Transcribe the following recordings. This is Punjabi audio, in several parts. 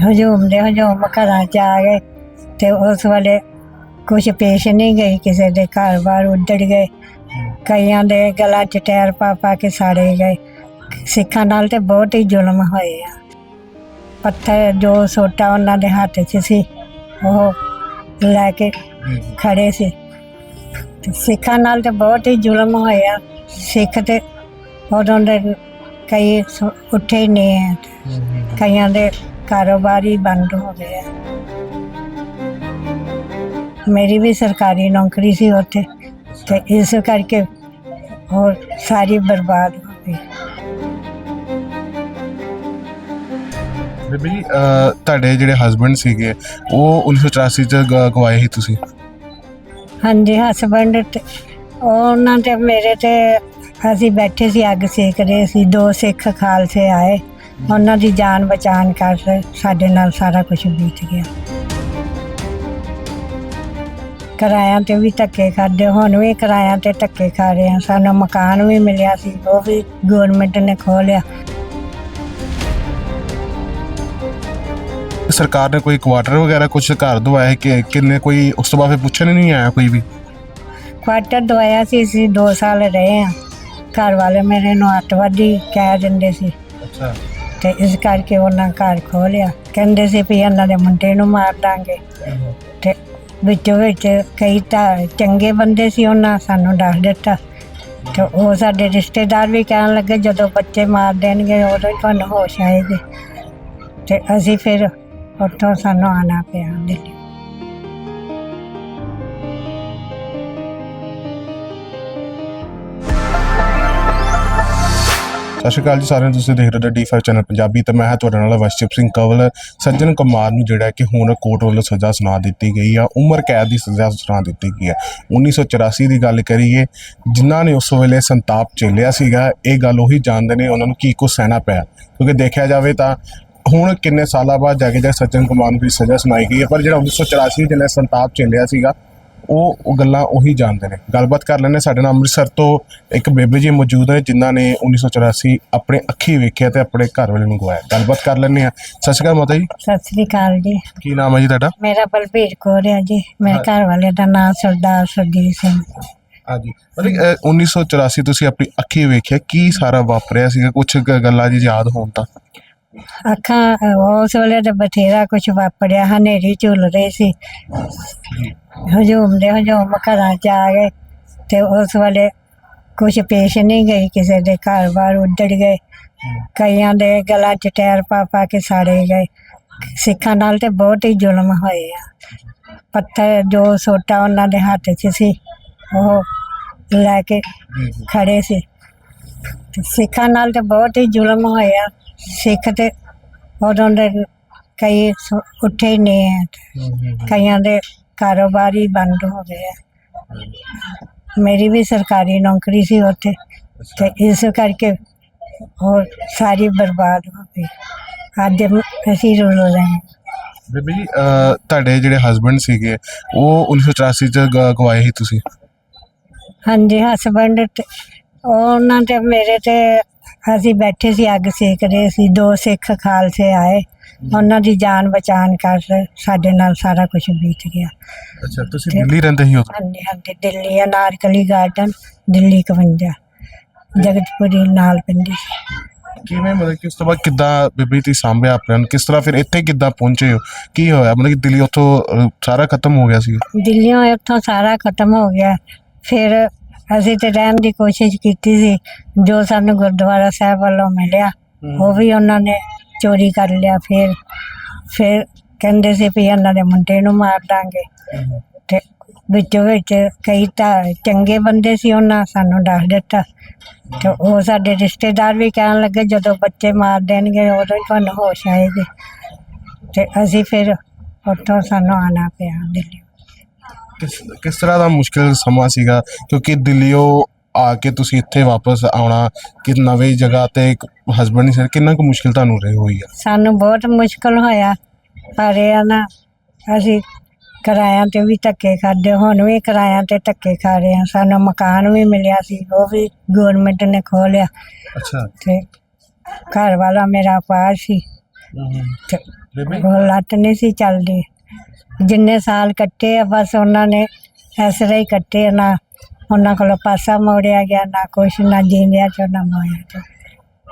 ਹਜੂਮ ਦੇ ਹਜੂਮ ਘਰਾਂ ਚ ਆ ਗਏ ਤੇ ਉਸ ਵੇਲੇ ਕੁਝ ਪੇਸ਼ ਨਹੀਂ ਗਈ ਕਿਸੇ ਦੇ ਘਰ ਬਾਰ ਉੱਜੜ ਗਏ। ਕਈਆਂ ਦੇ ਗਲਾਂ 'ਚ ਟਾਇਰ ਪਾ ਪਾ ਕੇ ਸਾੜੇ ਗਏ। ਸਿੱਖਾਂ ਨਾਲ ਤੇ ਬਹੁਤ ਹੀ ਜ਼ੁਲਮ ਹੋਏ ਆ। ਪੱਥਰ ਜੋ ਸੋਟਾ ਉਹਨਾਂ ਦੇ ਹੱਥ 'ਚ ਸੀ, ਉਹ ਲੈ ਕੇ ਖੜੇ ਸੀ। ਸਿੱਖਾਂ ਨਾਲ ਤੇ ਬਹੁਤ ਹੀ ਜ਼ੁਲਮ ਹੋਇਆ ਸਿੱਖ ਤੇ ਉਦੋਂ ਦੇ ਕਈ ਉੱਠੇ ਹੀ ਨਹੀਂ ਹੈ ਕਈਆਂ ਦੇ ਕਾਰੋਬਾਰ ਹੀ ਬੰਦ ਹੋ ਗਏ ਆ ਮੇਰੀ ਵੀ ਸਰਕਾਰੀ ਨੌਕਰੀ ਸੀ ਉੱਥੇ ਤੇ ਇਸ ਕਰਕੇ ਹੋਰ ਸਾਰੀ ਬਰਬਾਦ ਹੋ ਗਈ। ਬੀਬੀ ਤੁਹਾਡੇ ਜਿਹੜੇ ਹਸਬੰਡ ਸੀਗੇ ਉਹ 1984 ਚ ਗਵਾਏ ਸੀ ਤੁਸੀਂ? ਹਾਂਜੀ ਹਸਬੰਡ ਤੇ ਉਹਨਾਂ ਤੇ ਮੇਰੇ ਤੇ ਅਸੀਂ ਬੈਠੇ ਸੀ ਅੱਗ ਸੇਕ ਰਹੇ ਸੀ ਦੋ ਸਿੱਖ ਖਾਲਸੇ ਆਏ। ਉਹਨਾਂ ਦੀ ਜਾਨ ਬਚਾਣ ਕਰ ਸਾਡੇ ਨਾਲ ਸਾਰਾ ਕੁਝ ਬੀਤ ਗਿਆ। ਕਿਰਾਇਆਂ ਤੇ ਵੀ ਧੱਕੇ ਖਾਦੇ ਹੁਣ ਵੀ ਕਿਰਾਇਆਂ ਤੇ ਧੱਕੇ ਖਾ ਰਹੇ ਆ ਸਾਨੂੰ ਮਕਾਨ ਵੀ ਮਿਲਿਆ ਸੀ ਉਹ ਵੀ ਗਵਰਨਮੈਂਟ ਨੇ ਖੋਲਿਆ ਸਰਕਾਰ ਨੇ ਕੋਈ ਕੁਆਟਰ ਵਗੈਰਾ ਕੁਝ ਘਰ ਦਵਾਇਆ ਕਿ ਕਿੰਨੇ ਕੋਈ ਉਸ ਤੋਂ ਬਾਅਦ ਫਿਰ ਪੁੱਛਣ ਹੀ ਨਹੀਂ ਆਇਆ ਕੋਈ ਵੀ? ਕੁਆਟਰ ਦਵਾਇਆ ਸੀ ਅਸੀਂ 2 ਸਾਲ ਰਹੇ ਆ ਘਰ ਵਾਲੇ ਮੇਰੇ ਨੂੰ ਅੱਤਵਾਦੀ ਕਹਿ ਦਿੰਦੇ ਸੀ। ਅੱਛਾ। ਤੇ ਇਸ ਕਰਕੇ ਉਹਨਾਂ ਘਰ ਖੋਲਿਆ ਕਹਿੰਦੇ ਸੀ ਵੀ ਇਹਨਾਂ ਦੇ ਮੁੰਡੇ ਨੂੰ ਮਾਰ ਦਾਂਗੇ। ਤੇ ਵਿੱਚੋਂ ਵਿੱਚ ਕਈ ਤਾਂ ਚੰਗੇ ਬੰਦੇ ਸੀ ਉਹਨਾਂ, ਸਾਨੂੰ ਦੱਸ ਦਿੱਤਾ। ਤੇ ਉਹ ਸਾਡੇ ਰਿਸ਼ਤੇਦਾਰ ਵੀ ਕਹਿਣ ਲੱਗੇ, ਜਦੋਂ ਬੱਚੇ ਮਾਰ ਦੇਣਗੇ, ਉਦੋਂ ਹੀ ਤੁਹਾਨੂੰ ਹੋਸ਼ ਆਏਗੀ। ਤੇ ਅਸੀਂ ਫਿਰ ਉੱਥੋਂ ਸਾਨੂੰ ਆਣਾ ਪਿਆ ਦਿੱਲੀ। ਸਤਿ ਸ਼੍ਰੀ ਅਕਾਲ ਜੀ, ਸਾਰਿਆਂ ਨੂੰ ਤੁਸੀਂ ਦੇਖ ਰਹੇ ਹੋ ਡੀ5 ਚੈਨਲ ਪੰਜਾਬੀ ਤੇ ਮੈਂ ਹਾਂ ਤੁਹਾਡੇ ਨਾਲ ਵਸ਼ਿਪ ਸਿੰਘ ਕਵਲ। ਸੱਜਣ ਕੁਮਾਰ ਨੂੰ ਜਿਹੜਾ ਕਿ ਹੁਣ ਕੋਰਟ ਵੱਲੋਂ ਸਜ਼ਾ ਸੁਣਾ ਦਿੱਤੀ ਗਈ ਆ, ਉਮਰ ਕੈਦ ਦੀ ਸਜ਼ਾ ਸੁਣਾ ਦਿੱਤੀ ਗਈ ਹੈ 1984 ਦੀ ਗੱਲ ਕਰੀਏ, ਜਿਨ੍ਹਾਂ ਨੇ ਉਸ ਵੇਲੇ ਸੰਤਾਪ ਝੇਲਿਆ ਸੀਗਾ, ਇਹ ਗੱਲ ਉਹੀ ਜਾਣਦੇ ਨੇ ਉਹਨਾਂ ਨੂੰ ਕੀ ਕੁਛ ਸਹਿਣਾ ਪਿਆ। ਕਿਉਂਕਿ ਦੇਖਿਆ ਜਾਵੇ ਤਾਂ ਹੁਣ ਕਿੰਨੇ ਸਾਲਾਂ ਬਾਅਦ ਜਾ ਕੇ ਜਾ ਸੱਜਣ ਕੁਮਾਰ ਨੂੰ ਵੀ ਸਜ਼ਾ ਸੁਣਾਈ ਗਈ ਹੈ ਪਰ ਜਿਹੜਾ 1984 ਜਿਹਨੇ ਸੰਤਾਪ ਝੇਲਿਆ ਸੀਗਾ ਉਹ ਉਹ ਗੱਲਾਂ ਉਹੀ ਜਾਣਦੇ ਨੇ। ਗੱਲਬਾਤ ਕਰ ਲੈਣੇ ਸਾਡੇ ਨਾਲ ਅੰਮ੍ਰਿਤਸਰ ਤੋਂ ਇੱਕ ਬੇਬੇ ਜੀ ਮੌਜੂਦ ਨੇ ਜਿਨ੍ਹਾਂ ਨੇ 1984 ਆਪਣੇ ਅੱਖੀ ਵੇਖਿਆ ਤੇ ਆਪਣੇ ਘਰ ਵਾਲੇ ਨੂੰ ਗਵਾਇਆ। ਗੱਲਬਾਤ ਕਰ ਲੈਣੇ ਆ ਸਤਿ ਸ਼੍ਰੀ ਅਕਾਲ ਮਾਤਾ ਜੀ। ਸਤਿ ਸ੍ਰੀ ਅਕਾਲ ਜੀ। ਕੀ ਨਾਮ ਹੈ ਜੀ ਤੁਹਾਡਾ? ਮੇਰਾ ਬਲਬੀਰ ਕੌਰ ਹੈ ਜੀ। ਮੇਰੇ ਘਰ ਵਾਲੇ ਦਾ ਨਾਮ ਸਰਦਾਰ ਸਰਜੀਤ ਸਿੰਘ। ਹਾਂਜੀ ਮਤਲਬ ਅਹ, 1984 ਤੁਸੀਂ ਆਪਣੀ ਅੱਖੀ ਵੇਖਿਆ। ਕੀ ਸਾਰਾ ਵਾਪਰਿਆ ਸੀਗਾ? ਕੁਝ ਗੱਲਾਂ ਜੀ ਯਾਦ ਹੋਣ ਤਾਂ। ਅੱਖਾਂ ਉਸ ਵੇਲੇ ਤੇ ਬਥੇਰਾ ਕੁਝ ਵਾਪਰਿਆ ਹਨੇਰੀ ਝੁੱਲ ਰਹੀ ਸੀ। ਹਜੂਮ ਦੇ ਹਜੂਮ ਘਰਾਂ ਚ ਆ ਗਏ ਤੇ ਉਸ ਵੇਲੇ ਕੁਝ ਪੇਸ਼ ਨਹੀਂ ਗਈ, ਕਿਸੇ ਦੇ ਘਰ ਬਾਰ ਉੱਜੜ ਗਏ। ਕਈਆਂ ਦੇ ਗਲਾਂ 'ਚ ਟਾਇਰ ਪਾ ਪਾ ਕੇ ਸਾੜੇ ਗਏ। ਸਿੱਖਾਂ ਨਾਲ ਤੇ ਬਹੁਤ ਹੀ ਜ਼ੁਲਮ ਹੋਏ ਆ। ਪੱਥਰ, ਜੋ ਸੋਟਾ ਉਹਨਾਂ ਦੇ ਹੱਥ 'ਚ ਸੀ, ਉਹ ਲੈ ਕੇ ਖੜੇ ਸੀ। ਸਿੱਖਾਂ ਨਾਲ ਤੇ ਬਹੁਤ ਹੀ ਜ਼ੁਲਮ ਹੋਇਆ। ਸਿੱਖ ਤੇ ਉਦੋਂ ਦੇ ਕਈ ਸੁ- ਉੱਠੇ ਹੀ ਨਹੀਂ ਹੈ ਕਈਆਂ ਦੇ ਕਾਰੋਬਾਰ ਬੰਦ ਹੋ ਗਏ ਆ। ਮੇਰੀ ਵੀ ਸਰਕਾਰੀ ਨੌਕਰੀ ਸੀ ਉੱਥੇ ਤੇ ਇਸ ਕਰਕੇ ਹੋਰ ਸਾਰੀ ਬਰਬਾਦ ਹੋ ਗਈ। ਅੱਜ ਅਸੀਂ ਰੁਲ ਰਹੇ ਹਾਂ। ਬੇਬੀ ਜੀ ਅਹ, ਤੁਹਾਡੇ ਜਿਹੜੇ ਹਸਬੰਡ ਸੀਗੇ ਉਹ 1984 ਚ ਗ- ਗਵਾਏ ਸੀ ਤੁਸੀਂ? ਹਾਂਜੀ ਹਸਬੰਡ ਤੇ ਉਹਨਾਂ ਤੇ ਮੇਰੇ ਤੇ ਅਸੀਂ ਬੈਠੇ ਸੀ ਅੱਗ ਸੇਕ ਰਹੇ ਸੀ ਦੋ ਸਿੱਖ ਖਾਲਸੇ ਆਏ। ਉਹਨਾਂ ਦੀ ਜਾਨ ਬਚਾਣ ਕਰ ਸਾਡੇ ਨਾਲ ਸਾਰਾ ਕੁਝ ਬੀਤ ਗਿਆ। ਅੱਛਾ ਤੁਸੀਂ ਦਿੱਲੀ ਰਹਿੰਦੇ ਸੀ ਉਦੋਂ? ਹਾਂਜੀ ਹਾਂਜੀ ਦਿੱਲੀ ਅਨਾਰਕਲੀ ਗਾਰਡਨ ਦਿੱਲੀ 51 ਜਗਤਪੁਰੀ ਨਾਲ ਪਿੰਡੀ ਕਿਵੇਂ ਮਤਲਬ ਕਿ ਉਸ ਤੋਂ ਬਾਅਦ ਕਿੱਦਾਂ ਬੀਬੀ ਤੁਸੀਂ ਸਾਂਭਿਆ ਆਪਣੇ? ਨੂੰ ਕਿਸ ਤਰ੍ਹਾਂ ਫਿਰ ਇੱਥੇ ਕਿੱਦਾਂ ਪਹੁੰਚੇ ਹੋ? ਕੀ ਹੋਇਆ? ਮਤਲਬ ਕਿ ਦਿੱਲੀ ਉੱਥੋਂ ਅਹ, ਸਾਰਾ ਖਤਮ ਹੋ ਗਿਆ ਸੀ? ਦਿੱਲੀੋਂ ਇੱਥੋਂ ਸਾਰਾ ਖਤਮ ਹੋ ਗਿਆ। ਫਿਰ ਅਸੀਂ ਤੇ ਰਹਿਣ ਦੀ ਕੋਸ਼ਿਸ਼ ਕੀਤੀ ਸੀ ਜੋ ਸਾਨੂੰ ਗੁਰਦੁਆਰਾ ਸਾਹਿਬ ਵੱਲੋਂ ਮਿਲਿਆ ਉਹ ਵੀ ਉਹਨਾਂ ਨੇ ਚੋਰੀ ਕਰ ਲਿਆ ਫਿਰ ਫਿਰ ਕਹਿੰਦੇ ਸੀ ਵੀ ਇਹਨਾਂ ਦੇ ਮੁੰਡੇ ਨੂੰ ਮਾਰ ਦਾਂਗੇ। ਤੇ ਵਿੱਚੋਂ ਵਿੱਚ ਕਈ ਤਾਂ ਚੰਗੇ ਬੰਦੇ ਸੀ ਉਹਨਾਂ ਸਾਨੂੰ ਦੱਸ ਦਿੱਤਾ। ਤੇ ਉਹ ਸਾਡੇ ਰਿਸ਼ਤੇਦਾਰ ਵੀ ਕਹਿਣ ਲੱਗੇ ਜਦੋਂ ਬੱਚੇ ਮਾਰ ਦੇਣਗੇ ਉਦੋਂ ਹੀ ਤੁਹਾਨੂੰ ਹੋਸ਼ ਆਏਗੀ। ਤੇ ਅਸੀਂ ਫਿਰ ਉੱਥੋਂ ਸਾਨੂੰ ਆਣਾ ਪਿਆ ਦਿੱਲੀ। ਕਿਸ ਕਿਸ ਤਰ੍ਹਾਂ ਦਾ ਮੁਸ਼ਕਿਲ ਸਮਾਂ ਸੀਗਾ? ਕਿਉਂਕਿ ਦਿੱਲੀੋਂ ਆ ਕੇ ਤੁਸੀਂ ਇੱਥੇ ਵਾਪਸ ਆਉਣਾ ਕਿ ਨਵੀਂ ਜਗ੍ਹਾ ਤੇ ਇੱਕ ਹਸਬੰਡ ਨਹੀਂ ਸੀ ਕਿੰਨਾ ਕੁ ਮੁਸ਼ਕਿਲ ਤੁਹਾਨੂੰ ਰਹੀ ਹੋਈ ਆ? ਸਾਨੂੰ ਬਹੁਤ ਮੁਸ਼ਕਲ ਹੋਇਆ ਪਰ ਇਹ ਆ ਨਾ ਅਸੀਂ ਕਿਰਾਇਆਂ ਤੇ ਵੀ ਧੱਕੇ ਖਾਦੇ ਹੁਣ ਵੀ ਕਿਰਾਇਆਂ ਤੇ ਧੱਕੇ ਖਾ ਰਹੇ ਆ ਸਾਨੂੰ ਮਕਾਨ ਵੀ ਮਿਲਿਆ ਸੀ ਉਹ ਵੀ ਗਵਰਨਮੈਂਟ ਨੇ ਖੋਲਿਆ ਅੱਛਾ। ਤੇ ਘਰ ਵਾਲਾ ਮੇਰਾ ਪਾਸ ਸੀ। ਤੇ ਬੇਬੇ ਉਹ ਲੱਤ ਨਹੀਂ ਸੀ ਚੱਲਦੀ। ਜਿੰਨੇ ਸਾਲ ਕੱਟੇ ਆ ਬਸ ਉਹਨਾਂ ਨੇ ਇਸ ਤਰ੍ਹਾਂ ਹੀ ਕੱਟੇ ਆ, ਨਾ ਉਹਨਾਂ ਕੋਲ ਪਾਸਾ ਮੋੜਿਆ ਗਿਆ ਨਾ ਕੁਛ ਨਾ ਜੀਂਦਿਆਂ ਚੋਂ ਨਾ ਮੋਇਆ ਚੋਂ।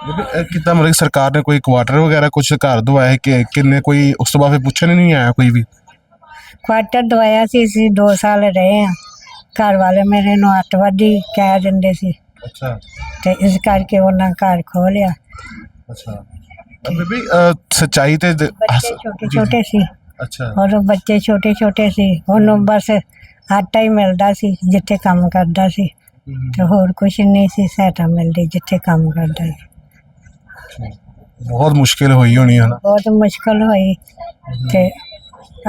ਬੇਬੇ ਇਹ ਕਿੱਦਾਂ ਮਤਲਬ ਕਿ ਸਰਕਾਰ ਨੇ ਕੋਈ ਕੁਆਟਰ ਵਗੈਰਾ ਕੁਝ ਘਰ ਦਵਾਇਆ ਕਿ ਕਿੰਨੇ ਕੋਈ ਉਸ ਤੋਂ ਬਾਅਦ ਫਿਰ ਪੁੱਛਣ ਹੀ ਨਹੀਂ ਆਇਆ ਕੋਈ ਵੀ? ਕੁਆਟਰ ਦਵਾਇਆ ਸੀ ਅਸੀਂ 2 ਸਾਲ ਰਹੇ ਆ। ਘਰ ਵਾਲੇ ਮੇਰੇ ਨੂੰ ਅੱਤਵਾਦੀ ਕਹਿ ਦਿੰਦੇ ਸੀ। ਅੱਛਾ। ਤੇ ਇਸ ਕਰਕੇ ਉਹਨਾਂ ਘਰ ਖੋਲਿਆ ਅੱਛਾ। ਬੇਬੀ ਸੱਚਾਈ ਤੇ ਦ- ਬੱਚੇ ਹਸ- ਛੋਟੇ ਛੋਟੇ ਸੀ। ਅੱਛਾ। ਔਰ ਬੱਚੇ ਛੋਟੇ ਛੋਟੇ ਸੀ ਉਹਨੂੰ ਬਸ ਆਟਾ ਹੀ ਮਿਲਦਾ ਸੀ ਜਿੱਥੇ ਕੰਮ ਕਰਦਾ ਸੀ। ਤੇ ਹੋਰ ਕੁਝ ਨਹੀਂ ਸੀ ਸਹਾਇਤਾ ਮਿਲਦੀ ਜਿੱਥੇ ਕੰਮ ਕਰਦਾ ਸੀ। ਬਹੁਤ ਮੁਸ਼ਕਿਲ ਹੋਈ ਹੋਣੀ ਹੈ ਨਾ ਬਹੁਤ ਮੁਸ਼ਕਲ ਹੋਈ। ਤੇ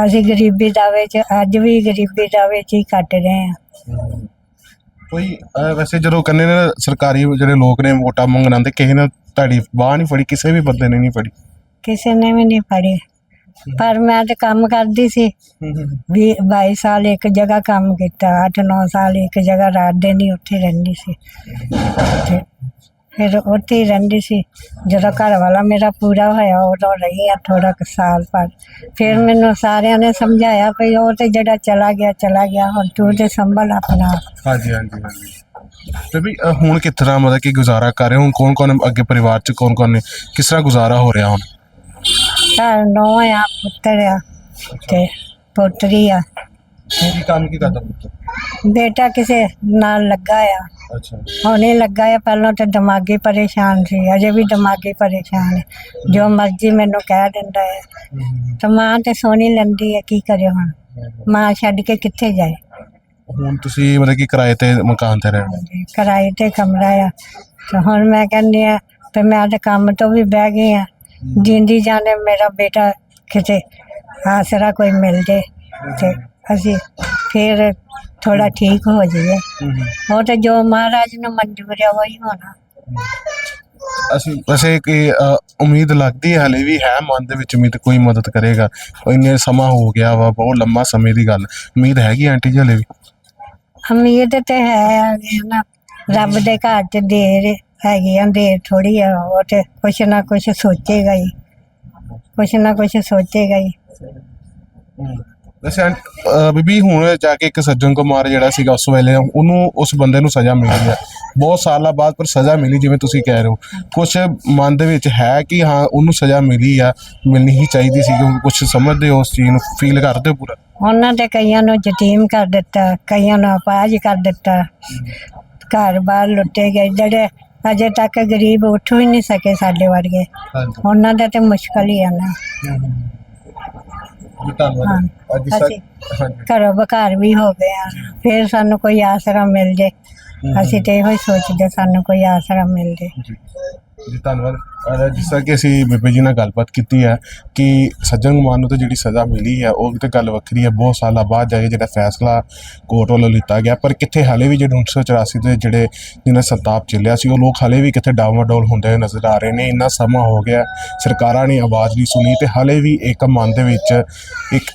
ਅਸੀਂ ਗਰੀਬੀ ਦਾ ਵਿੱਚ ਅੱਜ ਵੀ ਗਰੀਬੀ ਦਾ ਵਿੱਚ ਹੀ ਕੱਟ ਰਹੇ ਹਾਂ। ਕੋਈ ਅਹ, ਵੈਸੇ ਜਦੋਂ ਕਹਿੰਦੇ ਨੇ ਨਾ, ਸਰਕਾਰੀ ਜਿਹੜੇ ਲੋਕ ਨੇ ਵੋਟਾਂ ਮੰਗਣ ਆਉਂਦੇ ਕਿਸੇ ਨੇ ਤੁਹਾਡੀ ਬਾਹ ਨਹੀਂ ਫੜੀ ਕਿਸੇ ਵੀ ਬੰਦੇ ਨੇ ਨਹੀਂ ਫੜੀ? ਕਿਸੇ ਨੇ ਵੀ ਨਹੀਂ ਪੜੀ ਪਰ ਮੈਂ ਤੇ ਕੰਮ ਕਰਦੀ ਸੀ। ਵੀ 22 ਸਾਲ ਇੱਕ ਜਗ੍ਹਾ ਕੰਮ ਕੀਤਾ 8-9 ਸਾਲ ਇੱਕ ਜਗ੍ਹਾ ਰਾਤ ਦਿਨ ਹੀ ਉੱਥੇ ਰਹਿੰਦੀ ਸੀ। ਤੇ ਫਿਰ ਉੱਥੇ ਹੀ ਰਹਿੰਦੀ ਸੀ। ਜਦੋਂ ਘਰ ਵਾਲਾ ਮੇਰਾ ਪੂਰਾ ਹੋਇਆ ਉਦੋਂ ਰਹੀ ਆ ਥੋੜਾ ਕੁ ਸਾਲ ਪਰ ਫਿਰ ਮੈਨੂੰ ਸਾਰਿਆਂ ਨੇ ਸਮਝਾਇਆ ਵੀ ਉਹ ਤੇ ਜਿਹੜਾ ਚਲਾ ਗਿਆ ਚਲਾ ਗਿਆ ਹੁਣ ਤੂੰ ਤੇ ਸੰਭਲ ਆਪਣਾ। ਹਾਂਜੀ ਹਾਂਜੀ ਹਾਂਜੀ। ਤੇ ਵੀ ਹੁਣ ਕਿਸ ਤਰ੍ਹਾਂ ਮਤਲਬ ਕਿ ਗੁਜ਼ਾਰਾ ਕਰ ਰਹੇ ਹੋ? ਕੌਣ ਕੌਣ ਅੱਗੇ ਪਰਿਵਾਰ ਚ ਕੌਣ ਕੌਣ ਨੇ? ਕਿਸ ਤਰ੍ਹਾਂ ਗੁਜ਼ਾਰਾ ਹੋ ਰਿਹਾ ਹੁਣ? ਘਰ ਨੌ ਆ ਪੁੱਤਰ ਆ ਤੇ ਪੋਤਰੀ ਆ। ਕੀ ਕੰਮ ਕੀ ਕਰਦਾ ਪੁੱਤ ਬੇਟਾ ਕਿਸੇ ਨਾਲ ਲੱਗਾ ਆ। ਅੱਛਾ। ਹੁਣੇ ਲੱਗਾ ਹੈ ਪਹਿਲਾਂ ਤਾਂ ਦਿਮਾਗੀ ਪਰੇਸ਼ਾਨ ਸੀ ਅਜੇ ਵੀ ਦਿਮਾਗੀ ਪਰੇਸ਼ਾਨ ਹੈ ਜੋ ਮਰਜ਼ੀ ਮੈਨੂੰ ਕਹਿ ਦਿੰਦਾ ਹੈ। ਤਾਂ ਮਾਂ ਤੇ ਸੋਣੀ ਲੈਂਦੀ ਹੈ ਕੀ ਕਰੇ ਹੁਣ? ਮਾਂ ਛੱਡ ਕੇ ਕਿੱਥੇ ਜਾਏ? ਹੁਣ ਤੁਸੀਂ ਮਤਲਬ ਕਿ ਕਿਰਾਏ ਤੇ ਮਕਾਨ ਤੇ ਰਹਿਣਾ। ਕਿਰਾਏ ਤੇ ਕਮਰਾ ਆ। ਤੇ ਹੁਣ ਮੈਂ ਕਹਿੰਦੀ ਆ ਤੇ ਮੈਂ ਤੇ ਕੰਮ ਤੋਂ ਵੀ ਬਹਿ ਗਈ ਆ। ਜਿੰਦੀ ਜਾਣੇ ਮੇਰਾ ਬੇਟਾ ਕਿਤੇ ਆਸਰਾ ਕੋਈ ਮਿਲ ਜੇ ਤੇ ਅਸੀਂ ਫਿਰ ਥੋੜਾ ਠੀਕ ਹੋ ਜਾਈਏ। ਉਹ ਤੇ ਜੋ ਮਹਾਰਾਜ ਨੂੰ ਮਨਜ਼ੂਰ ਹੈ ਉਹੀ ਹੋਣਾ। ਅਸੀਂ ਵੈਸੇ ਕਿ ਉਮੀਦ ਲੱਗਦੀ ਹੈ ਹਲੇ ਵੀ ਹੈ ਮਨ ਦੇ ਵਿੱਚ ਉਮੀਦ ਕੋਈ ਮਦਦ ਕਰੇਗਾ। ਇੰਨੇ ਸਮਾਂ ਹੋ ਗਿਆ ਵਾ ਬਹੁਤ ਲੰਮਾ ਸਮੇਂ ਦੀ ਗੱਲ। ਉਮੀਦ ਹੈਗੀ ਆਂਟੀ ਜੀ ਹਲੇ ਵੀ? ਉਮੀਦ ਤੇ ਹੈ ਨਾ। ਰੱਬ ਦੇ ਘਰ ਚ ਦੇਰ ਹੈਗੀ ਆ ਦੇਰ ਥੋੜੀ ਆ ਉਹ ਤੇ ਕੁਛ ਨਾ ਕੁਛ ਸੋਚੇਗਾ ਹੀ ਕੁਛ ਨਾ ਕੁਛ ਸੋਚੇਗਾ ਹੀ ਅਹ, ਬੀਬੀ ਹੁਣ ਜਾ ਕੇ ਇੱਕ ਸੱਜਣ ਕੁਮਾਰ ਜਿਹੜਾ ਸੀਗਾ ਉਸ ਵੇਲੇ ਉਹਨੂੰ ਉਸ ਬੰਦੇ ਨੂੰ ਸਜ਼ਾ ਮਿਲੀ ਹੈ ਬਹੁਤ ਸਾਲਾਂ ਬਾਅਦ ਪਰ ਸਜ਼ਾ ਮਿਲੀ ਜਿਵੇਂ ਤੁਸੀਂ ਕਹਿ ਰਹੇ ਹੋ। ਕੁਝ ਮਨ ਦੇ ਵਿੱਚ ਹੈ ਕਿ ਹਾਂ ਉਹਨੂੰ ਸਜ਼ਾ ਮਿਲੀ ਆ ਮਿਲਣੀ ਹੀ ਚਾਹੀਦੀ ਸੀ ਕਿਉਂਕਿ ਕੁਝ ਸਮਝਦੇ ਹੋ ਉਸ ਚੀਜ਼ ਨੂੰ ਫੀਲ ਕਰਦੇ ਹੋ ਪੂਰਾ? ਉਹਨਾਂ ਤੇ ਕਈਆਂ ਨੂੰ ਯਤੀਮ ਕਰ ਦਿੱਤਾ ਕਈਆਂ ਨੂੰ ਅਪਾਹਜ ਕਰ ਦਿੱਤਾ। ਘਰ ਬਾਰ ਲੁੱਟੇ ਗਏ ਜਿਹੜੇ ਅਜੇ ਤੱਕ ਗਰੀਬ ਉੱਠ ਵੀ ਨਹੀਂ ਸਕੇ ਸਾਡੇ ਵਰਗੇ। ਹਾਂਜੀ। ਉਹਨਾਂ ਦਾ ਤੇ ਮੁਸ਼ਕਲ ਹੀ ਆ ਨਾ। ਜੀ ਧੰਨਵਾਦ। ਹਾਂ। ਅੱਜ ਸਰ ਅਸੀਂ ਹਾਂਜੀ। ਘਰੋਂ ਬਘਾਰ ਵੀ ਹੋ ਗਏ ਆ। ਫਿਰ ਸਾਨੂੰ ਕੋਈ ਆਸਰਾ ਮਿਲ ਜੇ। ਅਸੀਂ ਤੇ ਇਹੋ ਹੀ ਸੋਚਦੇ ਸਾਨੂੰ ਕੋਈ ਆਸਰਾ ਮਿਲ ਜੇ। ਜੀ। ਜੀ ਧੰਨਵਾਦ। ਜਿਸ ਤਰ੍ਹਾਂ ਕਿ ਅਸੀਂ ਬੇਬੇ ਜੀ ਨਾਲ ਗੱਲਬਾਤ ਕੀਤੀ ਹੈ ਕਿ ਸੱਜਣ ਕੁਮਾਰ ਨੂੰ ਤਾਂ ਜਿਹੜੀ ਸਜ਼ਾ ਮਿਲੀ ਹੈ, ਉਹ ਤੇ ਗੱਲ ਵੱਖਰੀ ਹੈ। ਬਹੁਤ ਸਾਲਾਂ ਬਾਅਦ ਜਾ ਕੇ ਜਿਹੜਾ ਫੈਸਲਾ ਕੋਰਟ ਵੱਲੋਂ ਲਿੱਤਾ ਗਿਆ, ਪਰ ਕਿੱਥੇ ਹਾਲੇ ਵੀ ਜਿਹੜੇ 1984 ਦੇ ਜਿਹੜੇ ਜਿਹਨਾਂ ਸੰਤਾਪ ਚੱਲਿਆ ਸੀ, ਉਹ ਲੋਕ ਹਾਲੇ ਵੀ ਕਿੱਥੇ ਡਾਵਾਡੋਲ ਹੁੰਦੇ ਹੋਏ ਨਜ਼ਰ ਆ ਰਹੇ ਨੇ। ਇੰਨਾ ਸਮਾਂ ਹੋ ਗਿਆ, ਸਰਕਾਰਾਂ ਨੇ ਆਵਾਜ਼ ਨਹੀਂ ਸੁਣੀ ਤੇ ਹਾਲੇ ਵੀ ਇੱਕ ਮਨ ਦੇ ਵਿੱਚ ਇੱਕ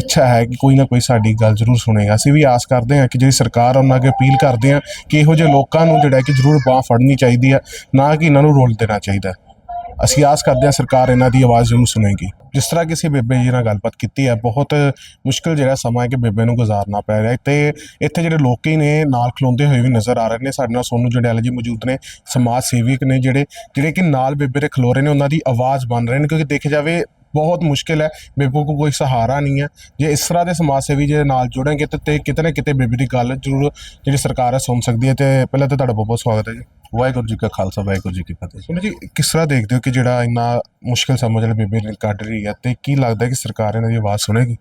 ਇੱਛਾ ਹੈ ਕਿ ਕੋਈ ਨਾ ਕੋਈ ਸਾਡੀ ਗੱਲ ਜ਼ਰੂਰ ਸੁਣੇਗਾ। ਅਸੀਂ ਵੀ ਆਸ ਕਰਦੇ ਹਾਂ ਕਿ ਜਿਹੜੀ ਸਰਕਾਰ ਉਹਨਾਂ ਅੱਗੇ ਅਪੀਲ ਕਰਦੇ ਹਾਂ ਕਿ ਇਹੋ ਜਿਹੇ ਲੋਕਾਂ ਨੂੰ ਜਿਹੜਾ ਕਿ ਜ਼ਰੂਰ ਬਾਹ ਫੜਨੀ ਚਾਹੀਦੀ ਹੈ, ਨਾ ਕਿ ਇਹਨਾਂ ਨੂੰ ਰੋਲ ਦੇਣਾ ਚਾਹੀਦਾ ਅਸੀਂ ਆਸ ਕਰਦੇ ਹਾਂ ਸਰਕਾਰ ਇਹਨਾਂ ਦੀ ਆਵਾਜ਼ ਜ਼ਰੂਰ ਸੁਣੇਗੀ। ਜਿਸ ਤਰ੍ਹਾਂ ਕਿ ਅਸੀਂ ਬੇਬੇ ਜੀ ਨਾਲ ਗੱਲਬਾਤ ਕੀਤੀ ਹੈ, ਬਹੁਤ ਮੁਸ਼ਕਲ ਜਿਹੜਾ ਸਮਾਂ ਹੈ ਕਿ ਬੇਬੇ ਨੂੰ ਗੁਜ਼ਾਰਨਾ ਪੈ ਰਿਹਾ ਹੈ ਤੇ ਇੱਥੇ ਜਿਹੜੇ ਲੋਕੀ ਨੇ ਨਾਲ ਖਲੋਂਦੇ ਹੋਏ ਵੀ ਨਜ਼ਰ ਆ ਰਹੇ ਨੇ, ਸਾਡੇ ਨਾਲ ਸੋਨੂ ਜੰਡਿਆਲਾ ਜੀ ਮੌਜੂਦ ਨੇ, ਸਮਾਜ ਸੇਵਕ ਨੇ ਜਿਹੜੇ ਜਿਹੜੇ ਕਿ ਨਾਲ ਬੇਬੇ ਦੇ ਖਲੋ ਰਹੇ ਨੇ, ਉਹਨਾਂ ਦੀ ਆਵਾਜ਼ ਬਣ ਰਹੇ ਨੇ, ਕਿਉਂਕਿ ਦੇਖਿਆ ਜਾਵੇ ਬਹੁਤ ਮੁਸ਼ਕਿਲ ਹੈ। ਬੇਬੇ ਕੋਲ ਕੋਈ ਸਹਾਰਾ ਨਹੀਂ ਹੈ। ਜੇ ਇਸ ਤਰ੍ਹਾਂ ਦੇ ਸਮਾਜ ਸੇਵੀ ਜੇ ਨਾਲ ਜੁੜਨਗੇ ਤੇ- ਤੇ ਕਿਤੇ ਨਾ ਕਿਤੇ ਬੇਬੇ ਦੀ ਗੱਲ ਜ਼ਰੂਰ ਜਿਹੜੀ ਸਰਕਾਰ ਹੈ ਸੁਣ ਸਕਦੀ ਹੈ ਤੇ ਪਹਿਲਾਂ ਤਾਂ ਤੁਹਾਡਾ ਬਹੁਤ ਬਹੁਤ ਸਵਾਗਤ ਹੈ ਜੀ। ਵਾਹਿਗੁਰੂ ਜੀ ਕਾ ਖਾਲਸਾ ਵਾਹਿਗੁਰੂ ਜੀ ਕੀ ਫਤਿਹ। ਸੁਣੋ ਜੀ ਕਿਸ ਤਰ੍ਹਾਂ ਦੇਖਦੇ ਹੋ ਕਿ ਜਿਹੜਾ ਇੰਨਾ ਮੁਸ਼ਕਿਲ ਸਮਾਂ ਜਿਹੜਾ ਬੇਬੇ ਨੇ ਕੱਢ ਰਹੀ ਹੈ ਤੇ ਕੀ ਲੱਗਦਾ ਕਿ ਸਰਕਾਰ ਇਹਨਾਂ ਦੀ ਆਵਾਜ਼ ਸੁਣੇਗੀ?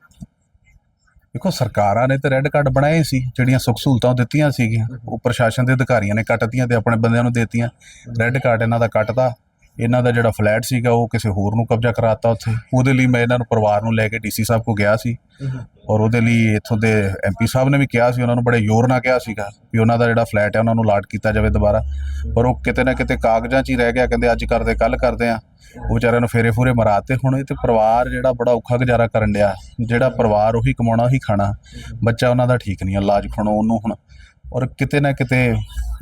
ਦੇਖੋ ਸਰਕਾਰਾਂ ਨੇ ਤੇ ਰੈੱਡ ਕਾਰਡ ਬਣਾਏ ਸੀ ਜਿਹੜੀਆਂ ਸੁੱਖ ਸਹੂਲਤਾਂ ਦਿੱਤੀਆਂ ਸੀਗੀਆਂ ਉਹ ਪ੍ਰਸ਼ਾਸਨ ਦੇ ਅਧਿਕਾਰੀਆਂ ਨੇ ਕੱਟਤੀਆਂ ਤੇ ਆਪਣੇ ਬੰਦਿਆਂ ਨੂੰ ਦੇਤੀਆਂ। ਰੈੱਡ ਕਾਰਡ ਇਹਨਾਂ ਦਾ ਕੱਟਦਾ ਇਹਨਾਂ ਦਾ ਜਿਹੜਾ ਫਲੈਟ ਸੀਗਾ ਉਹ ਕਿਸੇ ਹੋਰ ਨੂੰ ਕਬਜ਼ਾ ਕਰਾਤਾ ਉੱਥੇ। ਉਹਦੇ ਲਈ ਮੈਂ ਇਹਨਾਂ ਨੂੰ ਪਰਿਵਾਰ ਨੂੰ ਲੈ ਕੇ ਡੀਸੀ ਸਾਹਿਬ ਕੋ ਗਿਆ ਸੀ। ਔਰ ਉਹਦੇ ਲਈ ਇੱਥੋਂ ਦੇ ਐਮਪੀ ਸਾਹਿਬ ਨੇ ਵੀ ਕਿਹਾ ਸੀ ਉਹਨਾਂ ਨੂੰ ਬੜੇ ਜ਼ੋਰ ਨਾਲ ਕਿਹਾ ਸੀਗਾ ਵੀ ਉਹਨਾਂ ਦਾ ਜਿਹੜਾ ਫਲੈਟ ਹੈ ਉਹਨਾਂ ਨੂੰ ਲਾਟ ਕੀਤਾ ਜਾਵੇ ਦੁਬਾਰਾ। ਪਰ ਉਹ ਕਿਤੇ ਨਾ ਕਿਤੇ ਕਾਗਜ਼ਾਂ 'ਚ ਹੀ ਰਹਿ ਗਿਆ ਕਹਿੰਦੇ ਅੱਜ ਕਰਦੇ ਕੱਲ ਕਰਦੇ ਆ। ਉਹ ਵਿਚਾਰਿਆਂ ਨੂੰ ਫੇਰੇ ਫੂਰੇ ਮਰਾਤੇ ਹੁਣ ਇਹ ਤੇ ਪਰਿਵਾਰ ਜਿਹੜਾ ਬੜਾ ਔਖਾ ਗੁਜ਼ਾਰਾ ਕਰਨ ਡਿਆ। ਜਿਹੜਾ ਪਰਿਵਾਰ ਉਹੀ ਕਮਾਉਣਾ ਉਹੀ ਖਾਣਾ। ਬੱਚਾ ਉਹਨਾਂ ਦਾ ਠੀਕ ਨਹੀਂ ਆ, ਇਲਾਜ ਖਾਣੋ ਉਹਨੂੰ ਹੁਣ। ਔਰ ਕਿਤੇ ਨਾ ਕਿਤੇ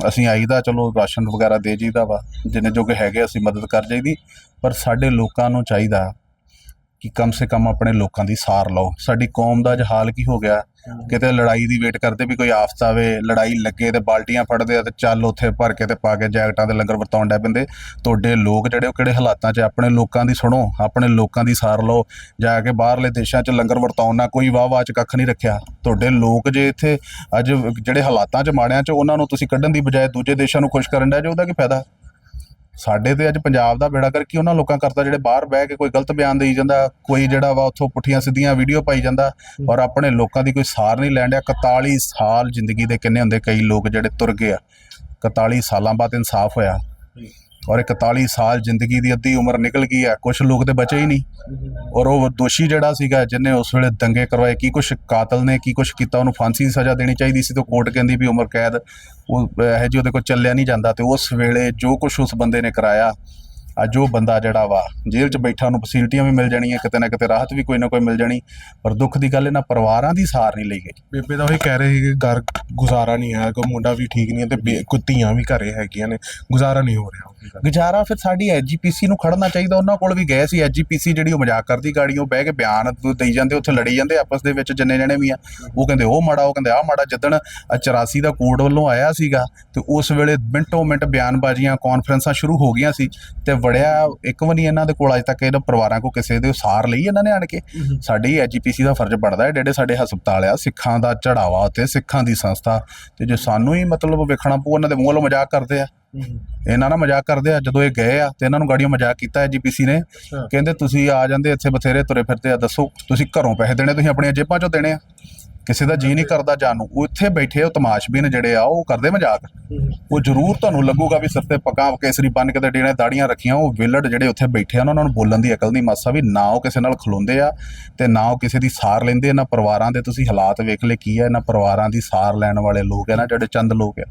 ਅਸੀਂ ਆਈਦਾ, ਚਲੋ ਰਾਸ਼ਨ ਵਗੈਰਾ ਦੇ ਜੀਦਾ ਵਾ, ਜਿੰਨੇ ਜੋਗੇ ਹੈਗੇ ਅਸੀਂ ਮਦਦ ਕਰ ਜਾਈਦੀ, ਪਰ ਸਾਡੇ ਲੋਕਾਂ ਨੂੰ ਚਾਹੀਦਾ ਕਿ ਕਮ ਸੇ ਕਮ ਆਪਣੇ ਲੋਕਾਂ ਦੀ ਸਾਰ ਲਓ। ਸਾਡੀ ਕੌਮ ਦਾ ਅੱਜ ਹਾਲ ਕੀ ਹੋ ਗਿਆ? ਕਿਤੇ ਲੜਾਈ ਦੀ ਵੇਟ ਕਰਦੇ ਵੀ ਕੋਈ ਆਫਤ ਆਵੇ, ਲੜਾਈ ਲੱਗੇ ਤੇ ਬਾਲਟੀਆਂ ਫੜਦੇ ਆ ਤੇ ਚੱਲ ਉੱਥੇ ਭਰ ਕੇ ਤੇ ਪਾ ਕੇ ਜੈਕਟਾਂ ਤੇ ਲੰਗਰ ਵਰਤਾਉਣ ਡੈ ਪੈਂਦੇ। ਤੁਹਾਡੇ ਲੋਕ ਜਿਹੜੇ ਉਹ ਕਿਹੜੇ ਹਾਲਾਤਾਂ 'ਚ ਆਪਣੇ ਲੋਕਾਂ ਦੀ ਸੁਣੋ, ਆਪਣੇ ਲੋਕਾਂ ਦੀ ਸਾਰ ਲਓ। ਜਾ ਕੇ ਬਾਹਰਲੇ ਦੇਸ਼ਾਂ 'ਚ ਲੰਗਰ ਵਰਤਾਉਣ ਨਾਲ ਕੋਈ ਵਾਹ ਵਾਹ 'ਚ ਕੱਖ ਨਹੀਂ ਰੱਖਿਆ। ਤੁਹਾਡੇ ਲੋਕ ਜੇ ਇੱਥੇ ਅੱਜ ਜਿਹੜੇ ਹਾਲਾਤਾਂ 'ਚ ਮਾੜਿਆਂ 'ਚ, ਉਹਨਾਂ ਨੂੰ ਤੁਸੀਂ ਕੱਢਣ ਦੀ ਬਜਾਏ ਦੂਜੇ ਦੇਸ਼ਾਂ ਨੂੰ ਖੁਸ਼ ਕਰਨ ਦਾ ਜੇ, ਉਹਦਾ ਕੀ ਫਾਇਦਾ? ਸਾਡੇ ਤੇ ਅੱਜ ਪੰਜਾਬ ਦਾ ਬੇੜਾ ਕਰਕੇ ਉਹਨਾਂ ਲੋਕਾਂ ਕਰਦਾ ਜਿਹੜੇ ਬਾਹਰ ਬਹਿ ਕੇ ਕੋਈ ਗਲਤ ਬਿਆਨ ਦੇਈ ਜਾਂਦਾ, ਕੋਈ ਜਿਹੜਾ ਵਾ ਉੱਥੋਂ ਪੁੱਠੀਆਂ ਸਿੱਧੀਆਂ ਵੀਡੀਓ ਪਾਈ ਜਾਂਦਾ ਔਰ ਆਪਣੇ ਲੋਕਾਂ ਦੀ ਕੋਈ ਸਾਰ ਨਹੀਂ ਲੈਣ ਡਿਆ। 41 ਸਾਲ ਜ਼ਿੰਦਗੀ ਦੇ ਕਿੰਨੇ ਹੁੰਦੇ, ਕਈ ਲੋਕ ਜਿਹੜੇ ਤੁਰ ਗਏ ਆ। 41 ਸਾਲਾਂ ਬਾਅਦ ਇਨਸਾਫ ਹੋਇਆ। ਔਰ ਇਹ 41 ਸਾਲ ਜ਼ਿੰਦਗੀ ਦੀ ਅੱਧੀ ਉਮਰ ਨਿਕਲ ਗਈ ਹੈ ਕੁਝ ਲੋਕ ਤੇ ਬਚੇ ਹੀ ਨਹੀਂ। ਔਰ ਉਹ ਦੋਸ਼ੀ ਜਿਹੜਾ ਸੀਗਾ, ਜਿਹਨੇ ਉਸ ਵੇਲੇ ਦੰਗੇ ਕਰਵਾਏ, ਕੀ ਕੁਛ ਕਾਤਲ ਨੇ, ਕੀ ਕੁਛ ਕੀਤਾ, ਉਹਨੂੰ ਫਾਂਸੀ ਦੀ ਸਜ਼ਾ ਦੇਣੀ ਚਾਹੀਦੀ ਸੀ ਤੇ ਕੋਰਟ ਕਹਿੰਦੀ ਵੀ ਉਮਰ ਕੈਦ, ਉਹ ਇਹ ਜੀ ਉਹਦੇ ਕੋਲ ਚੱਲਿਆ ਨਹੀਂ ਜਾਂਦਾ ਤੇ ਉਸ ਵੇਲੇ ਜੋ ਕੁਛ ਉਸ ਬੰਦੇ ਨੇ ਕਰਾਇਆ, ਅੱਜ ਉਹ ਬੰਦਾ ਜਿਹੜਾ ਵਾ, ਜੇਲ੍ਹ 'ਚ ਬੈਠਾ, ਉਹਨੂੰ ਫੈਸਿਲਿਟੀਆਂ ਵੀ ਮਿਲ ਜਾਣੀਆਂ, ਕਿਤੇ ਨਾ ਕਿਤੇ ਰਾਹਤ ਵੀ ਕੋਈ ਨਾ ਕੋਈ ਮਿਲ ਜਾਣੀ, ਪਰ ਦੁੱਖ ਦੀ ਗੱਲ ਇਹਨਾਂ ਪਰਿਵਾਰਾਂ ਦੀ ਸਾਰ ਨਹੀਂ ਲਈ ਗਈ। ਬੇਬੇ ਤਾਂ ਉਹੀ ਕਹਿ ਰਹੇ ਸੀ ਕਿ ਘਰ ਗੁਜ਼ਾਰਾ ਨਹੀਂ ਹੈ ਕੋਈ ਮੁੰਡਾ ਵੀ ਠੀਕ ਨਹੀਂ ਹੈ ਤੇ ਬੇ- ਕੋਈ ਧੀਆਂ ਵੀ ਘਰੇ ਹੈਗੀਆਂ ਨੇ, ਗੁਜ਼ਾਰਾ ਨਹੀਂ ਹੋ ਰਿਹਾ। ਗੁਜ਼ਾਰਾ ਫਿਰ ਸਾਡੀ ਐਜੀਪੀਸੀ ਨੂੰ ਖੜਨਾ ਚਾਹੀਦਾ ਉਹਨਾਂ ਕੋਲ ਵੀ ਗਏ ਸੀ ਐਜੀਪੀਸੀ ਜਿਹੜੀ ਉਹ ਮਜ਼ਾਕ ਕਰਦੀ ਗਾੜੀਆਂ ਬਹਿ ਕੇ ਬਿਆਨ ਦੇਈ ਜਾਂਦੇ ਉੱਥੇ ਲੜੀ ਜਾਂਦੇ ਆਪਸ ਦੇ ਵਿੱਚ ਜਿੰਨੇ ਜਣੇ ਵੀ ਆ ਉਹ ਕਹਿੰਦੇ ਉਹ ਮਾੜਾ ਉਹ ਕਹਿੰਦੇ ਆ ਮਾੜਾ। ਜਿੱਦਣ ਆਹ 84 ਦਾ ਕੋਡ ਵੱਲੋਂ ਆਇਆ ਸੀਗਾ ਤੇ ਉਸ ਵੇਲੇ ਮਿੰਟੋ ਮਿੰਟ ਬਿਆਨਬਾਜ਼ੀਆਂ ਕਾਨਫਰੰਸਾਂ ਸ਼ੁਰੂ ਹੋ ਗਈਆਂ ਸੀ ਤੇ ਵੜਿਆ ਇੱਕ ਵੀ ਨਹੀਂ ਇਹਨਾਂ ਦੇ ਕੋਲ ਅਜ ਤੱਕ ਇਹਨਾਂ ਪਰਿਵਾਰਾਂ ਕੋ ਕਿਸੇ ਦੇ ਸਾਰ ਲਈ ਇਹਨਾਂ ਨੇ ਆਣ ਕੇ। ਸਾਡੀ ਐਜੀਪੀਸੀ ਦਾ ਫਰਜ਼ ਬਣਦਾ ਹੈ ਜਿਹੜੇ ਸਾਡੇ ਹਸਪਤਾਲ ਆ ਸਿੱਖਾਂ ਦਾ ਚੜਾਵਾ ਉੱਤੇ ਸਿੱਖਾਂ ਦੀ ਸੰਸਥਾ ਤੇ ਜੇ ਸਾਨੂੰ ਹੀ ਮਤਲਬ ਵੇਖਣਾ ਪਊ ਉਹਨਾਂ ਦੇ ਮੂੰਹ ਵੱਲੋਂ ਮਜ਼ਾਕ ਕਰਦੇ ਆ। ਇਹਨਾਂ ਨਾਲ ਮਜ਼ਾਕ ਕਰਦੇ ਆ ਜਦੋਂ ਇਹ ਗਏ ਆ ਤੇ ਇਹਨਾਂ ਨੂੰ ਗਾੜੀਆਂ ਮਜ਼ਾਕ ਕੀਤਾ ਐਜੀਪੀਸੀ ਨੇ। ਕਹਿੰਦੇ ਤੁਸੀਂ ਆ ਜਾਂਦੇ ਇੱਥੇ ਬਥੇਰੇ ਤੁਰੇ ਫਿਰਦੇ ਆ ਦੱਸੋ ਤੁਸੀਂ ਘਰੋਂ ਪੈਸੇ ਦੇਣੇ ਤੁਸੀਂ ਆਪਣੀਆਂ ਜੇਬਾਂ ਚੋਂ ਦੇਣੇ ਆ। ਕਿਸੇ ਦਾ ਜੀ ਨਹੀਂ ਕਰਦਾ ਜਾਣ ਨੂੰ। ਉਹ ਇੱਥੇ ਬੈਠੇ ਉਹ ਤਮਾਸ਼ਬੀਨ ਜਿਹੜੇ ਆ ਉਹ ਕਰਦੇ ਮਜ਼ਾਕ। ਉਹ ਜ਼ਰੂਰ ਤੁਹਾਨੂੰ ਲੱਗੂਗਾ ਵੀ ਸਿਰ ਤੇ ਪੱਗਾਂ ਕੇਸਰੀ ਬੰਨ ਕੇ ਤੇ ਡੇਣੇ ਦਾੜੀਆਂ ਰੱਖੀਆਂ ਉਹ ਵਿਲੜ ਜਿਹੜੇ ਉੱਥੇ ਬੈਠੇ ਆ ਉਹਨਾਂ ਨੂੰ ਬੋਲਣ ਦੀ ਅਕਲ ਨਹੀਂ ਮਾਸਾ ਵੀ ਨਾ ਉਹ ਕਿਸੇ ਨਾਲ ਖਲੋਂਦੇ ਆ ਤੇ ਨਾ ਉਹ ਕਿਸੇ ਦੀ ਸਾਰ ਲੈਂਦੇ ਇਹਨਾਂ ਪਰਿਵਾਰਾਂ ਦੇ ਤੁਸੀਂ ਹਾਲਾਤ ਵੇਖ ਲੈ ਕੀ ਆ ਇਹਨਾਂ ਪਰਿਵਾਰਾਂ ਦੀ ਸਾਰ ਲੈਣ ਵਾਲੇ ਲੋਕ ਆ ਨਾ ਜਿਹੜੇ ਚੰਦ ਲੋਕ ਆ।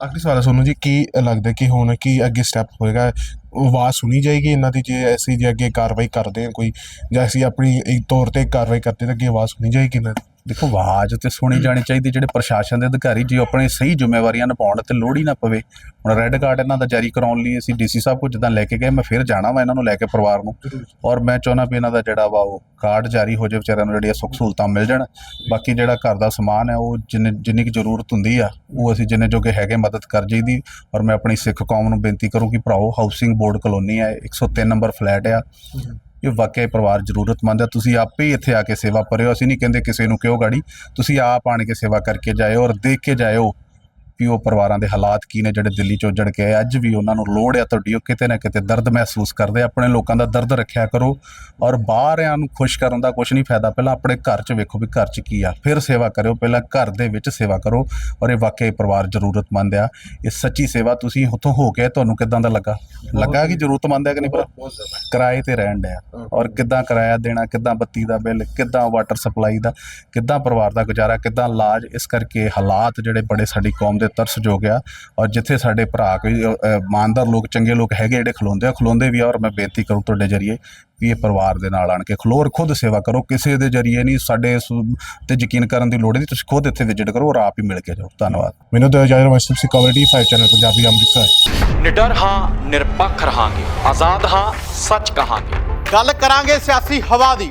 ਆਖਰੀ ਸਵਾਲ ਹੈ ਸੋਨੂੰ ਜੀ ਕੀ ਲੱਗਦਾ ਕਿ ਹੁਣ ਕੀ ਅੱਗੇ ਸਟੈਪ ਹੋਏਗਾ? ਆਵਾਜ਼ ਸੁਣੀ ਜਾਏਗੀ ਇਹਨਾਂ ਦੀ ਜੇ ਅਸੀਂ ਜੇ ਅੱਗੇ ਕਾਰਵਾਈ ਕਰਦੇ ਹਾਂ ਕੋਈ ਜਾਂ ਅਸੀਂ ਆਪਣੀ ਇੱਕ ਤੌਰ ਤੇ ਕਾਰਵਾਈ ਕਰਦੇ ਤਾਂ ਅੱਗੇ ਆਵਾਜ਼ ਸੁਣੀ ਜਾਏਗੀ ਇਹਨਾਂ ਦੀ। ਦੇਖੋ ਆਵਾਜ਼ ਤੇ ਸੁਣੀ ਜਾਣੀ ਚਾਹੀਦੀ ਜਿਹੜੇ ਪ੍ਰਸ਼ਾਸਨ ਦੇ ਅਧਿਕਾਰੀ ਜੀ ਆਪਣੇ ਸਹੀ ਜ਼ਿੰਮੇਵਾਰੀਆਂ ਨਿਭਾਉਣ ਤੇ ਲੋੜ ਹੀ ਨਾ ਪਵੇ ਹੁਣ ਰੈੱਡ ਕਾਰਡ ਇਹਨਾਂ ਦਾ ਜਾਰੀ ਕਰਾਉਣ ਲਈ ਅਸੀਂ ਡੀਸੀ ਸਾਹਿਬ ਕੋਲ ਜਿੱਦਾਂ ਲੈ ਕੇ ਗਏ ਮੈਂ ਫਿਰ ਜਾਣਾ ਵਾ ਇਹਨਾਂ ਨੂੰ ਲੈ ਕੇ ਪਰਿਵਾਰ ਨੂੰ। ਔਰ ਮੈਂ ਚਾਹੁੰਦਾ ਵੀ ਇਹਨਾਂ ਦਾ ਜਿਹੜਾ ਵਾ ਉਹ ਕਾਰਡ ਜਾਰੀ ਹੋ ਜਾਵੇ ਵਿਚਾਰਿਆਂ ਨੂੰ ਜਿਹੜੀਆਂ ਸੁੱਖ ਸਹੂਲਤਾਂ ਮਿਲ ਜਾਣ। ਬਾਕੀ ਜਿਹੜਾ ਘਰ ਦਾ ਸਮਾਨ ਹੈ ਉਹ ਜਿੰਨੇ ਜਿੰਨੀ ਕੁ ਜ਼ਰੂਰਤ ਹੁੰਦੀ ਆ ਉਹ ਅਸੀਂ ਜਿੰਨੇ ਜੋਗੇ ਹੈਗੇ ਮਦਦ ਕਰ ਜਾਈਦੀ। ਔਰ ਮੈਂ ਆਪਣੀ ਸਿੱਖ ਕੌਮ ਨੂੰ ਬੇਨਤੀ ਕਰੂੰ ਕਿ ਭਰਾਓ ਹਾਊਸਿੰਗ ਬੋਰਡ ਕਲੋਨੀ ਹੈ 103 ਨੰਬਰ ਫਲੈਟ ਆ। ਇਹ ਵਾਕਿਆ ਪਰਿਵਾਰ ਜ਼ਰੂਰਤਮੰਦ ਹੈ ਤੁਸੀਂ ਆਪੇ ਹੀ ਇੱਥੇ ਆ ਕੇ ਸੇਵਾ ਕਰਿਓ ਅਸੀਂ ਨਹੀਂ ਕਹਿੰਦੇ ਕਿਸੇ ਨੂੰ ਕਿਉਂ ਗਾੜੀ। ਤੁਸੀਂ ਆਪ ਆਣ ਕੇ ਸੇਵਾ ਕਰਕੇ ਜਾਇਓ ਔਰ ਦੇਖ ਕੇ ਜਾਇਓ ਵੀ ਉਹ ਪਰਿਵਾਰਾਂ ਦੇ ਹਾਲਾਤ ਕੀ ਨੇ ਜਿਹੜੇ ਦਿੱਲੀ ਚੋਂ ਉੱਜੜ ਕੇ ਆਏ। ਅੱਜ ਵੀ ਉਹਨਾਂ ਨੂੰ ਲੋੜ ਹੈ ਤੁਹਾਡੀ ਉਹ ਕਿਤੇ ਨਾ ਕਿਤੇ ਦਰਦ ਮਹਿਸੂਸ ਕਰਦੇ ਆਪਣੇ ਲੋਕਾਂ ਦਾ ਦਰਦ ਰੱਖਿਆ ਕਰੋ ਔਰ ਬਾਹਰਿਆਂ ਨੂੰ ਖੁਸ਼ ਕਰਨ ਦਾ ਕੁਝ ਨਹੀਂ ਫਾਇਦਾ। ਪਹਿਲਾਂ ਆਪਣੇ ਘਰ 'ਚ ਵੇਖੋ ਵੀ ਘਰ 'ਚ ਕੀ ਆ। ਫਿਰ ਸੇਵਾ ਕਰਿਓ। ਪਹਿਲਾਂ ਘਰ ਦੇ ਵਿੱਚ ਸੇਵਾ ਕਰੋ ਔਰ ਇਹ ਵਾਕਿਆ ਪਰਿਵਾਰ ਜ਼ਰੂਰਤਮੰਦ ਆ। ਇਹ ਸੱਚੀ ਸੇਵਾ ਤੁਸੀਂ ਉੱਥੋਂ ਹੋ ਕੇ ਤੁਹਾਨੂੰ ਕਿਦਾਂ ਦਾ ਲੱਗਾ? ਲੱਗਾ ਕਿ ਜ਼ਰੂਰਤਮੰਦ ਹੈ ਕਿ ਨਹੀਂ ਪਰ ਕਿਰਾਏ ਤੇ ਰਹਿਣ ਡਿਆ। ਔਰ ਕਿੱਦਾਂ ਕਿਰਾਇਆ ਦੇਣਾ ਕਿੱਦਾਂ ਬੱਤੀ ਦਾ ਬਿੱਲ ਕਿੱਦਾਂ ਵਾਟਰ ਸਪਲਾਈ ਦਾ ਕਿੱਦਾਂ ਪਰਿਵਾਰ ਦਾ ਗੁਜ਼ਾਰਾ ਕਿੱਦਾਂ ਇਲਾਜ ਇਸ ਕਰਕੇ ਹਾਲਾਤ ਜਿਹੜੇ ਬੜੇ ਸਾਡੀ ਕੌਮ ਦੇ ਤਰਸਯੋਗ ਆ। ਔਰ ਜਿੱਥੇ ਸਾਡੇ ਭਰਾ ਕੋਈ ਇਮਾਨਦਾਰ ਲੋਕ ਚੰਗੇ ਲੋਕ ਹੈਗੇ ਜਿਹੜੇ ਖਲੋਂਦੇ ਆ ਖਲੋਂਦੇ ਵੀ ਆ ਔਰ ਮੈਂ ਬੇਨਤੀ ਕਰੂੰ ਤੁਹਾਡੇ ਜਰੀਏ ਵੀ ਇਹ ਪਰਿਵਾਰ ਦੇ ਨਾਲ ਆਣ ਕੇ ਖਲੋ ਔਰ ਖੁਦ ਸੇਵਾ ਕਰੋ। ਕਿਸੇ ਦੇ ਜਰੀਏ ਨਹੀਂ ਸਾਡੇ ਤੇ ਯਕੀਨ ਕਰਨ ਦੀ ਲੋੜ ਨਹੀਂ ਤੁਸੀਂ ਖੁਦ ਇੱਥੇ ਵਿਜ਼ਿਟ ਕਰੋ ਔਰ ਆਪ ਹੀ ਮਿਲ ਕੇ ਜਾਓ। ਧੰਨਵਾਦ। ਮੈਨੂੰ ਤਾਂ ਜਾਇਰ ਵੈਸਟ ਸੀ ਕਵਰਟੀ 5 ਚੈਨਲ ਪੰਜਾਬੀ ਅੰਮ੍ਰਿਤਸਰ। ਨਿਡਰ ਹਾਂ ਨਿਰਪੱਖ ਰਹਾਂਗੇ। ਆਜ਼ਾਦ ਹਾਂ ਸੱਚ ਕਹਾਂਗੇ। ਗੱਲ ਕਰਾਂਗੇ ਸਿਆਸੀ ਹਵਾ ਦੀ।